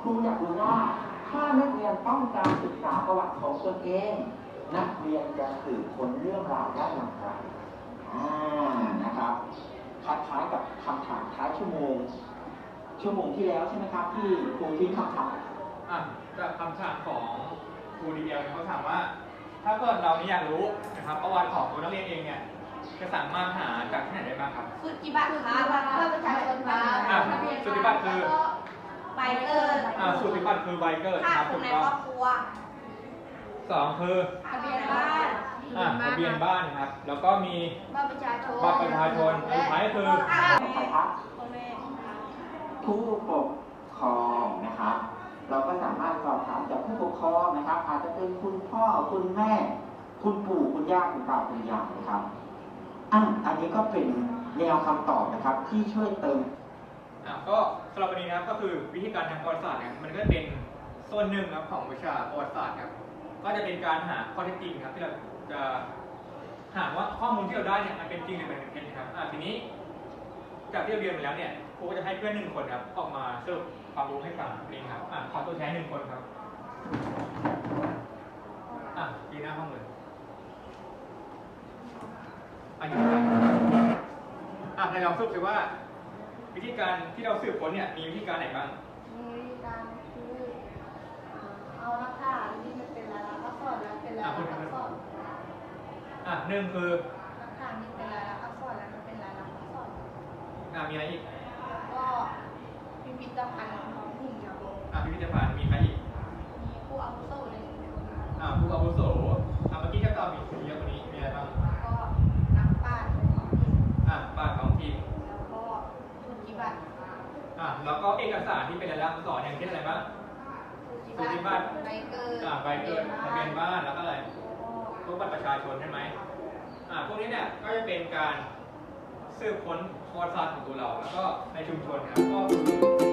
ครูอยากรู้ว่าถ้านักเรียนต้องการศึกษาประวัติของตนเอง นักเรียนจะสืบค้นเรื่องราวได้อย่างไรอ่านะครับคล้ายๆกับคำถามท้ายชั่วโมง ชั่วโมงที่แล้วใช่ไหมครับที่ครูทิ้งคำถามอะจากคำถามของครูดีเอลเขาถามว่า ถ้าเกิดเรานี่อยากรู้นะครับประวัติของตัวนักเรียนเองเนี่ยจะสามารถหาจากที่ไหนได้บ้างครับ สุจิบัตรครับข้าประชาชนครับอะสุติบัตรคือไป เกินอ่าสูติบัตรคือใบเกิดค่าครับคถูนกในต้อคงรอบครัวสองคือทะเบียนบ้านอ่าทะเบียนบ้านครับ แล้วก็มีบัตรประชาชนบัตรประชาชนสุดท้ายก็คือค่าใครครับพ่อแม่ผู้ปกครองนะครับ เราก็สามารถสอบถามจากผู้ปกครองนะครับ อาจจะเป็นคุณพ่อคุณแม่ คุณปู่คุณย่าคุณตาคุณยายนะครับอะอันนี้ก็เป็นแนวคำตอบนะครับ ที่ช่วยเติม อ่าก็สำหรับวันนี้นะครับก็คือวิธีการทางประวัติศาสตร์เนี่ยมันก็เป็นส่วนหนึ่งครับของวิชาประวัติศาสตร์ครับก็จะเป็นการหาข้อเท็จจริงครับที่เราจะหาว่าข้อมูลที่เราได้เนี่ยมันเป็นจริงหรือเป็นเท็จนะครับอ่าทีนี้จากที่เราเรียนมาแล้วเนี่ยครูก็จะให้เพื่อนหนึ่งคนครับออกมาสรุปความรู้ให้ฟังเองครับอ่าขอตัวแทนหนึ่งคนครับอะปีหน้าห้องเลยอายุเท่าไหร่อะในลองสรุปสิว่า วิธีการที่เราสืบค้นเนี่ยมีวิธีการไหนบ้างมีวิธีการคือเอาหลักฐานที่มันเป็นลายลักษณ์อักษรแล้วเป็นลายลักษณ์อักษรอะหนึ่งคือหลักฐานที่เป็นลายลักษณ์อักษรแล้วมันเป็นลายลักษณ์อักษรอะมีอะไรอีกแล้วก็พิพิธภัณฑ์ท้องถิ่นครับ อักษรอย่างเช่นอะไรบ้างสุจิบัตรใบเกิดอะใบเกิดทะเบียนบ้านแล้วก็อะไรแล้วก็พวกบัตรประชาชนใช่ไหมอะพวกนี้เนี่ยก็จะเป็นการสืบค้นประวัติศาสตร์ของตัวเรา แล้วก็ในชุมชนนะครับก็